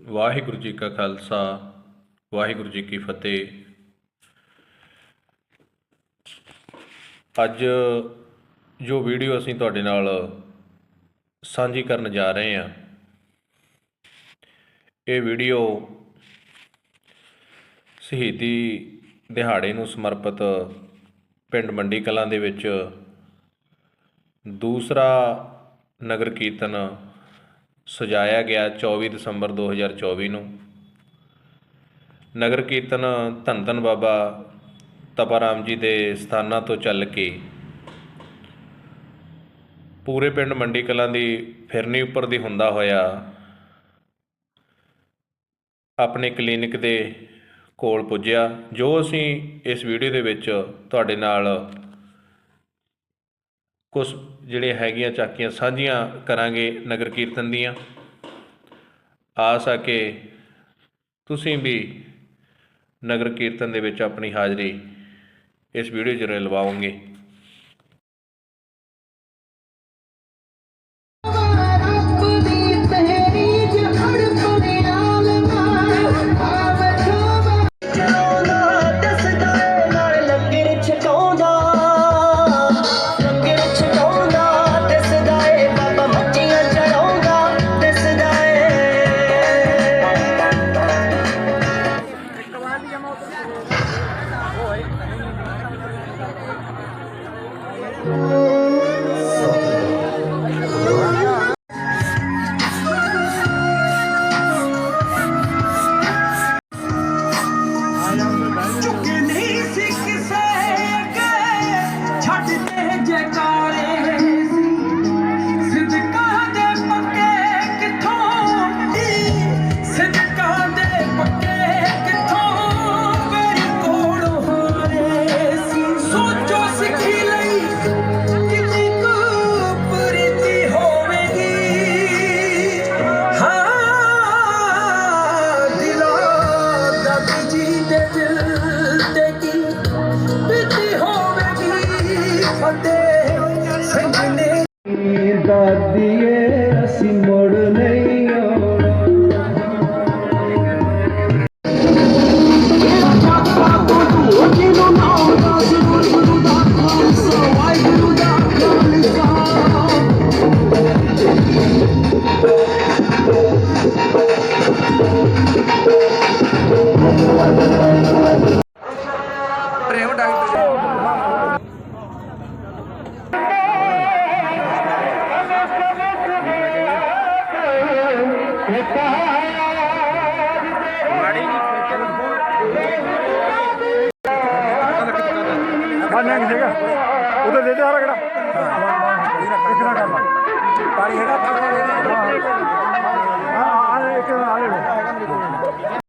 ਵਾਹਿਗੁਰੂ ਜੀ ਕਾ ਖਾਲਸਾ, ਵਾਹਿਗੁਰੂ ਜੀ ਕੀ ਫਤਿਹ। ਅੱਜ ਜੋ ਵੀਡੀਓ ਅਸੀਂ ਤੁਹਾਡੇ ਨਾਲ ਸਾਂਝੀ ਕਰਨ ਜਾ ਰਹੇ ਹਾਂ, ਇਹ ਵੀਡੀਓ ਸ਼ਹੀਦੀ ਦਿਹਾੜੇ ਨੂੰ ਸਮਰਪਿਤ ਪਿੰਡ ਮੰਡੀ ਕਲਾਂ ਦੇ ਵਿੱਚ ਦੂਸਰਾ ਨਗਰ ਕੀਰਤਨ ਸਜਾਇਆ ਗਿਆ 24 ਦਸੰਬਰ 2024 ਨੂੰ। ਨਗਰ ਕੀਰਤਨ ਧੰਨ ਧੰਨ ਬਾਬਾ ਤਪਾਰਾਮ ਜੀ ਦੇ ਸਥਾਨਾਂ ਤੋਂ ਚੱਲ ਕੇ ਪੂਰੇ ਪਿੰਡ ਮੰਡੀ ਕਲਾਂ ਦੀ ਫਿਰਨੀ ਉੱਪਰ ਦੀ ਹੁੰਦਾ ਹੋਇਆ ਆਪਣੇ ਕਲੀਨਿਕ ਦੇ ਕੋਲ ਪੁੱਜਿਆ, ਜੋ ਅਸੀਂ ਇਸ ਵੀਡੀਓ ਦੇ ਵਿੱਚ ਤੁਹਾਡੇ ਨਾਲ ਕੁਝ ਜਿਹੜੇ ਹੈਗੀਆਂ ਝਾਕੀਆਂ ਸਾਂਝੀਆਂ ਕਰਾਂਗੇ ਨਗਰ ਕੀਰਤਨ ਦੀਆਂ। ਆਸ ਆ ਕਿ ਤੁਸੀਂ ਵੀ ਨਗਰ ਕੀਰਤਨ ਦੇ ਵਿੱਚ ਆਪਣੀ ਹਾਜ਼ਰੀ ਇਸ ਵੀਡੀਓ ਜ਼ਰੂਰ ਲਵਾਓਗੇ। ਫਤਿਹ ਸਿੰਘ ਨੇ ਦਾਦੀਏ ਅਸੀਂ ਮੁੜ ਨਹੀਂ ਆਉਣਾ। ਬਾਨਾਂ ਕਿ ਜਗ੍ਹਾ। ਉਧਰ ਦੇ ਦੇ ਆ ਰਗੜਾ। ਇੱਕ ਕਰ ਲਾ ਪਾਣੀ ਹੈਗਾ ਹਾਂ। ਆ ਇੱਕ ਆ ਲੈ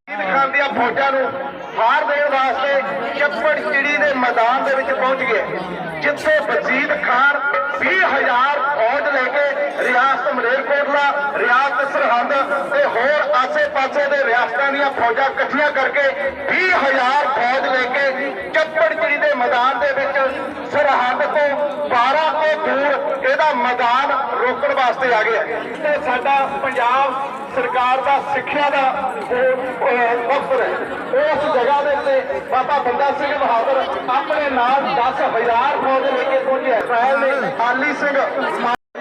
ਸ਼ਹੀਦ ਖਾਨ ਦੀਆਂ ਫੌਜਾਂ ਨੂੰ ਹਾਰ ਦੇਣ ਵਾਸਤੇ ਚੱਪੜ ਚਿੜੀ ਦੇ ਮੈਦਾਨ ਦੇ ਵਿੱਚ ਪਹੁੰਚ ਗਏ ਜਿੱਥੇ ਵਜ਼ੀਰ ਖਾਨ 20000 ਫੌਜ ਲੈ ਕੇ ਰਿਆਸਤ ਮਲੇਰਕੋਟਲਾ, ਰਿਆਸਤ ਸਰਹੰਦ ਤੇ ਹੋਰ ਆਸੇ-ਪਾਸੇ ਦੇ ਰਿਆਸਤਾਂ ਦੀਆਂ ਫੌਜਾਂ ਇਕੱਠੀਆਂ ਕਰਕੇ 20000 ਫੌਜ ਲੈ ਕੇ ਚੱਪੜ ਦੇ ਮੈਦਾਨ ਦੇ ਵਿੱਚ ਸਰਹੰਦ ਤੋਂ 12 ਤੋਂ ਦੂਰ ਇਹਦਾ ਮੈਦਾਨ ਰੋਕਣ ਵਾਸਤੇ ਆ ਗਿਆ ਤੇ ਸਾਡਾ ਪੰਜਾਬ ਸਰਕਾਰ ਦਾ ਸਿੱਖਿਆ ਦਾ ਅਫਸਰ ਹੈ। ਉਸ ਜਗ੍ਹਾ ਦੇ ਉੱਤੇ ਬਾਬਾ ਬੰਦਾ ਸਿੰਘ ਬਹਾਦਰ ਆਪਣੇ ਨਾਲ 10000 ਫੌਜ ਲੈ ਕੇ ਪਹੁੰਚਿਆ। ਇਸਰਾਇਲ ਨੇ ਆਲੀ ਸਿੰਘ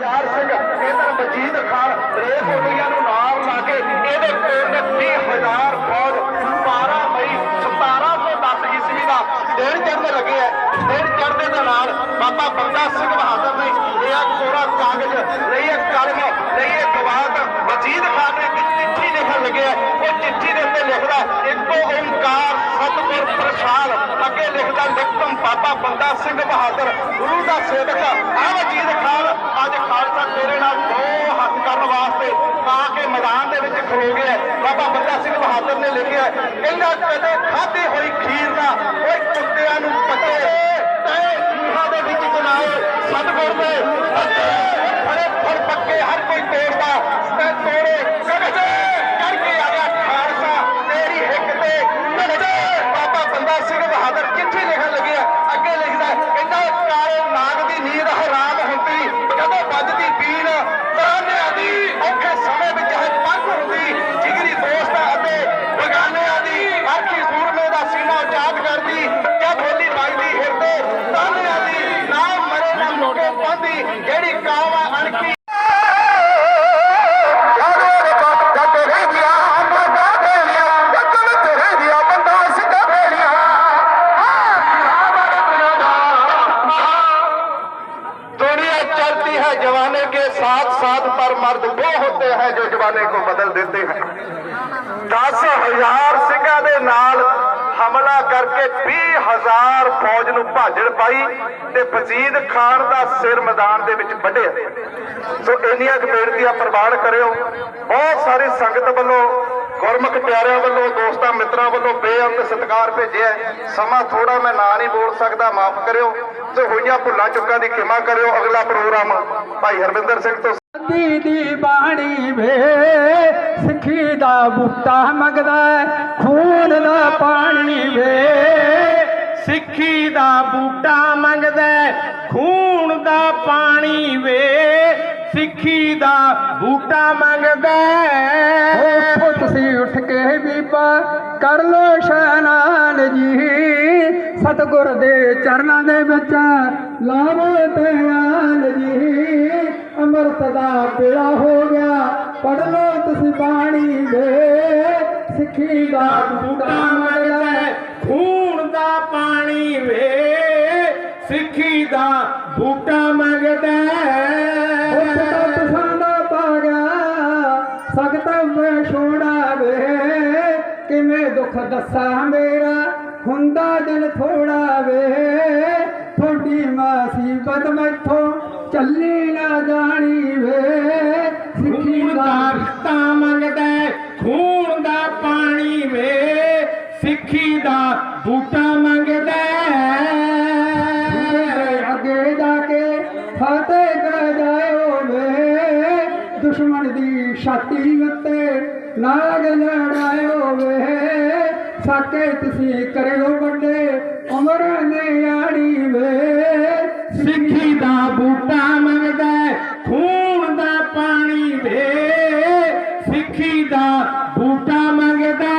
ਯਾਰ ਸਿੰਘ ਇਧਰ ਮਜੀਦ ਖਾਨ ਰੇ ਨੂੰ ਨਾਲ ਲਾ ਕੇ ਇਹਦੇ ਕੋਲ ਨੇ 20000 ਫੌਜ 12 ਮਈ 1710 ਈਸਵੀ ਦਾ ਦਿਨ ਚੜ੍ਹਦੇ ਲੱਗੇ ਹੈ। ਦਿਨ ਚੜ੍ਹਦੇ ਦੇ ਨਾਲ ਬਾਬਾ ਬੰਦਾ ਸਿੰਘ ਬਹਾਦਰ ਨੇ ਇਹ ਆ ਕੋਰਾ ਕਾਗਜ਼ ਲਈ ਇਹ ਕਲਮ ਲਈ ਇਹ ਗਵਾਤ ਮਜੀਦ ਖਾਨ ਨੇ ਇੱਕ ਚਿੱਠੀ ਲਿਖਣ ਲੱਗਿਆ ਉਹ ਚਿੱਠੀ ਦੇ ਉੱਤੇ ਲਿਖਦਾ ਇੱਕੋ ਓੰਕਾਰ ਸਤਿਗੁਰ ਪ੍ਰਸਾਦ। ਅੱਗੇ ਲਿਖਦਾ ਨਿਕਮ ਬਾਬਾ ਬੰਦਾ ਸਿੰਘ ਬਹਾਦਰ, ਗੁਰੂ ਦਾ ਸੇਵਕ ਆਹ ਮਜੀਦ ਖਾਨ। ਅੱਜ ਖਾਲਸਾ ਤੇਰੇ ਨਾਲ ਦੋ ਹੱਥ ਕਰਨ ਵਾਸਤੇ ਆ ਕੇ ਮੈਦਾਨ ਦੇ ਵਿੱਚ ਖੋ ਗਿਆ ਬਾਬਾ ਬੰਦਾ ਸਿੰਘ ਬਹਾਦਰ ਨੇ ਲਿਖਿਆ ਕਹਿੰਦਾ ਕਦੇ ਖਾਧੀ ਹੋਈ ਖੀਰ ਦਾ ਓਏ ਕੁੱਤਿਆਂ ਨੂੰ ਪਤੇ। ਤੇ ਮੂੰਹਾਂ ਦੇ ਵਿੱਚ ਜਨਾਏ होते हैं जो जमाने को बदल देते हैं दस हजार ਸਿੰਘਾਂ ਦੇ ਨਾਲ ਹਮਲਾ ਕਰਕੇ 20000 ਫੌਜ ਨੂੰ ਭਾਜੜ ਪਾਈ ਤੇ ਵਜੀਦ ਖਾਨ ਦਾ ਸਿਰ ਮੈਦਾਨ ਦੇ ਵਿੱਚ ਵੱਢਿਆ ਸੋ ਇੰਨੀਆਂ ਕੁ ਬੇਨਤੀਆਂ ਪ੍ਰਵਾਨ ਕਰਿਓ ਬਹੁਤ ਸਾਰੀ ਸੰਗਤ ਵੱਲੋਂ ਗੁਰਮੁਖ ਪਿਆਰਿਆਂ ਵੱਲੋਂ ਦੋਸਤਾਂ ਮਿੱਤਰਾਂ ਵੱਲੋਂ ਬੇਅੰਤ ਸਤਿਕਾਰ ਭੇਜਿਆ ਹੈ। ਸਮਾਂ ਥੋੜਾ ਮੈਂ ਨਾਂ ਨਹੀਂ ਬੋਲ ਸਕਦਾ ਮਾਫ ਕਰਿਓ ਤੇ ਹੋਈਆਂ ਭੁੱਲਾਂ ਚੁੱਕਾਂ ਦੀ ਖਿਮਾ ਕਰਿਓ ਅਗਲਾ ਪ੍ਰੋਗਰਾਮ ਭਾਈ ਹਰਵਿੰਦਰ ਸਿੰਘ ਤੋਂ ਦੀ ਦੀ ਬਾਣੀ ਵੇ। ਸਿੱਖੀ ਦਾ ਬੂਟਾ ਮੰਗਦਾ ਖੂਨ ਦਾ ਪਾਣੀ ਵੇ। ਸਿੱਖੀ ਦਾ ਬੂਟਾ ਮੰਗਦਾ ਖੂਨ ਦਾ ਪਾਣੀ ਵੇ। ਸਿੱਖੀ ਦਾ ਬੂਟਾ ਮੰਗਦਾ ਹੈ। ਤੁਸੀਂ ਉੱਠ ਕੇ ਬੀਬਾ, ਕਰ ਲੋ ਇਸ਼ਨਾਨ ਜੀ। ਸਤਿਗੁਰ ਦੇ ਚਰਨਾਂ ਦੇ ਵਿੱਚ ਲਾਵੋ ਧਿਆਨ ਜੀ। ਅੰਮ੍ਰਿਤ ਦਾ ਪੇੜਾ ਹੋ ਗਿਆ। ਪੜ ਲੋ ਤੁਸੀਂ ਬਾਣੀ ਵੇ ਸਿੱਖੀ ਦਾ ਬੂਟਾ ਮੰਗਦਾ ਖੂਨ ਦਾ ਪਾਣੀ ਵੇ। ਸਿੱਖੀ ਦਾ ਬੂਟਾ ਮੰਗਦਾ। ਉੱਠ ਹੈ। ਪਾਗਾ ਸਖਤ ਮੈਂ ਛੋੜਾ ਵੇ। ਕਿਵੇਂ ਦੁੱਖ ਦੱਸਾਂ ਮੇਰਾ। ਹੁੰਦਾ ਦਿਲ ਥੋੜਾ ਮੁਸੀਬਤ ਮੈਥੋਂ ਚੱਲੀ ਨਾ ਜਾਣੀ ਵੇ ਸਿੱਖੀ ਦਾ ਦਾ ਰਿਸ਼ਤਾ ਮੰਗਦਾ ਖੂਨ ਦਾ ਪਾਣੀ ਵੇ ਸਿੱਖੀ ਦਾ ਬੂਟਾ ਮੰਗਦਾ ਅੱਗੇ ਜਾ ਕੇ ਫਤਿਹ ਕਰ ਜਾਇਓ ਵੇ ਦੁਸ਼ਮਣ ਦੀ ਛਾਤੀ ਉੱਤੇ ਨਾਗ ਲੜਾਇਓ ਵੇ ਸਾਕੇ ਤੁਸੀਂ ਕਰਿਓ ਵੱਡੇ ਉਮਰ ਨੇ ਆੜੀ ਵੇ ਸਿੱਖੀ ਦਾ ਬੂਟਾ ਮੰਗਦਾ ਖੂਨ ਦਾ ਪਾਣੀ ਵੇ ਸਿੱਖੀ ਦਾ ਬੂਟਾ ਮੰਗਦਾ।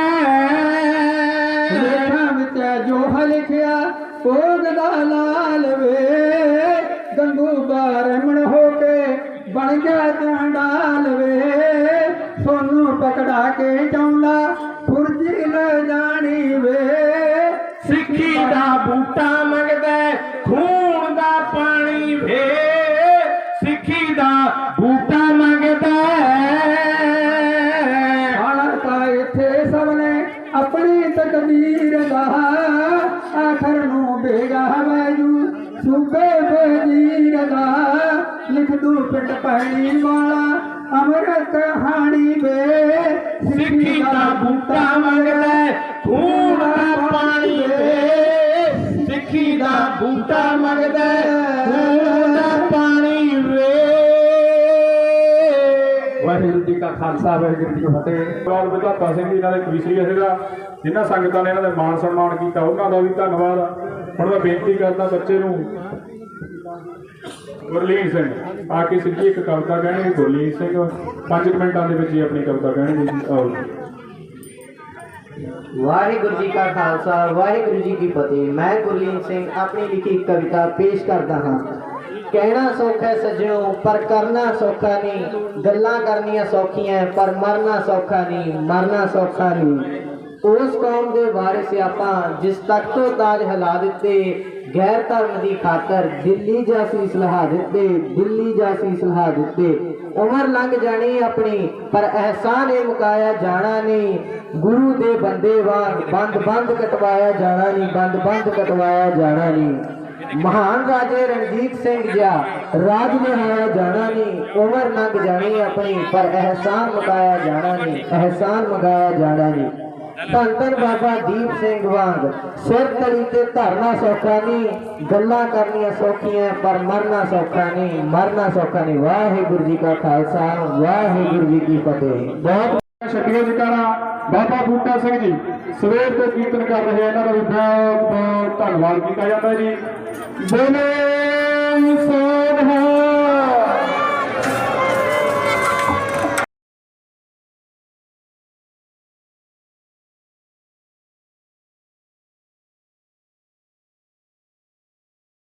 ਲੇਖਾਂ ਵਿੱਚ ਜੋ ਲਿਖਿਆ ਭੋਗ ਦਾ ਲਾਲ ਵੇ। ਗੰਗੂ ਬਾਰਮਣ ਹੋ ਕੇ ਬਣ ਗਿਆ ਚੰਡਾਲ ਵੇ। ਸੋਨੂੰ ਪਕੜਾ ਕੇ ਚੌਂਦਾ ਫੁਰਜੀ ਲੈ ਜਾਣੀ ਵੇ। ਸਿੱਖੀ ਦਾ ਬੂਟਾ ਦਾ ਵੇ ਸਿੱਖੀ ਦਾ ਬੂਟਾ ਮੰਗਦਾ ਹੈ। ਖਾਣਾ ਤਾਂ ਇੱਥੇ ਸਭ ਨੇ ਆਪਣੀ ਤਕਦੀਰ ਦਾ ਆਖਰ ਨੂੰ ਬੇਗਾ ਵੈਜੂ ਸੂਬੇ ਵਜ਼ੀਰ ਦਾ ਲਿਖ ਦੂ ਪਿੰਡ ਪੈਣੀ ਵਾਲਾ ਅਮਰ ਕਹਾਣੀ ਵੇ। ਸਿੱਖੀ ਦਾ ਬੂਟਾ ਮੰਗਦਾ ਖੂਨ ਦਾ ਪਾਣੀ ਖਾਲਸਾ ਵਾਹਿਗੁਰੂ ਜੀ ਕੀ ਫਤਿਹ ਬਾਦ ਵਿਧਾਤਾ ਸਿੰਘ ਜੀ, ਨਾਲ ਇੱਕ ਵਿਸ਼ਰੀ ਸੀਗਾ ਜਿਨ੍ਹਾਂ ਸੰਗਤਾਂ ਨੇ ਇਹਨਾਂ ਦੇ ਮਾਣ ਸਨਮਾਨ ਕੀਤਾ, ਉਹਨਾਂ ਦਾ ਵੀ ਧੰਨਵਾਦ। ਹੁਣ ਮੈਂ ਬੇਨਤੀ ਕਰਦਾ ਬੱਚੇ ਨੂੰ, ਗੁਰਲੀਨ ਸਿੰਘ। ਆ ਕੇ ਸਿੱਧੀ ਇੱਕ ਕਵਿਤਾ ਕਹਿਣਗੇ, ਗੁਰਲੀਨ ਸਿੰਘ। 5 ਮਿੰਟਾਂ ਦੇ ਵਿੱਚ ਹੀ ਆਪਣੀ ਕਵਿਤਾ ਕਹਿਣਗੇ ਜੀ। ਆਓ ਵਾਹਿਗੁਰੂ ਜੀ ਕਾ ਖਾਲਸਾ, ਵਾਹਿਗੁਰੂ ਜੀ ਕੀ ਫਤਿਹ। ਮੈਂ ਗੁਰਲੀਨ ਸਿੰਘ, ਆਪਣੀ ਲਿਖੀ ਕਵਿਤਾ ਪੇਸ਼ ਕਰਦਾ ਹਾਂ। ਕਹਿਣਾ ਸੌਖਾ ਹੈ ਸੱਜਣੋ, ਪਰ ਕਰਨਾ ਸੌਖਾ ਨਹੀਂ। ਗੱਲਾਂ ਕਰਨੀਆਂ ਸੌਖੀਆਂ, ਪਰ ਮਰਨਾ ਸੌਖਾ ਨਹੀਂ, ਮਰਨਾ ਸੌਖਾ ਨਹੀਂ। ਉਸ ਕੌਮ ਦੇ ਵਾਰਿਸ ਆਪਾਂ, ਜਿਸ ਤਖਤੋਂ ਤਾਜ ਹਿਲਾ ਦਿੱਤੇ, ਗੈਰ ਧਰਮ ਦੀ ਖਾਤਰ ਦਿੱਲੀ ਜਾਸੀ ਸਲਾਹ ਦਿੱਤੇ, ਦਿੱਲੀ ਜਾਸੀ ਸਲਾਹ ਦਿੱਤੇ। ਉਮਰ ਲੰਘ ਜਾਣੀ ਆਪਣੀ, ਪਰ ਅਹਿਸਾਨ ਇਹ ਮੁਕਾਇਆ ਜਾਣਾ ਨਹੀਂ। ਗੁਰੂ ਦੇ ਬੰਦੇ ਵਾਂਗ ਬੰਦ ਬੰਦ ਕਟਵਾਇਆ ਜਾਣਾ ਨਹੀਂ ਬੰਦ ਬੰਦ ਕਟਵਾਇਆ ਜਾਣਾ ਨਹੀਂ। ਮਹਾਨ ਰਾਜੇ ਰਣਜੀਤ ਸਿੰਘ ਜਿਹਾ ਰਾਜ ਨਿਹਾਇਆ ਜਾਣਾ ਨਹੀਂ, ਉਮਰ ਲੰਘ ਜਾਣੀ ਆਪਣੀ, ਪਰ ਅਹਿਸਾਨ ਮੁਕਾਇਆ ਜਾਣਾ ਨਹੀਂ, ਅਹਿਸਾਨ ਮੁਕਾਇਆ ਜਾਣਾ ਨਹੀਂ। ਧੰਨ ਧੰਨ ਬਾਬਾ ਦੀਪ ਸਿੰਘ ਵਾਂਗ, ਸਿਰ ਤਲੀ ਤੇ ਧਰਨਾ ਸੌਖਾ ਨਹੀਂ, ਗੱਲਾਂ ਕਰਨੀਆਂ ਸੌਖੀਆਂ, ਪਰ ਮਰਨਾ ਸੌਖਾ ਨਹੀਂ, ਮਰਨਾ ਸੌਖਾ ਨਹੀਂ। ਵਾਹਿਗੁਰੂ ਜੀ ਕਾ ਖਾਲਸਾ, ਵਾਹਿਗੁਰੂ ਜੀ ਕੀ ਫਤਿਹ। ਬਹੁਤ ਸ਼ੁਕਰੀਆ ਜਕਾਰਾ ਬਾਬਾ ਬੂਟਾ ਸਿੰਘ ਜੀ ਸਵੇਰ ਤੋਂ ਕੀਰਤਨ ਕਰ ਰਹੇ ਆ, ਇਹਨਾਂ ਦਾ ਵੀ ਬਹੁਤ ਬਹੁਤ ਧੰਨਵਾਦ ਕੀਤਾ ਜਾਂਦਾ ਜੀ। ਬੋਲੇ ਸੋ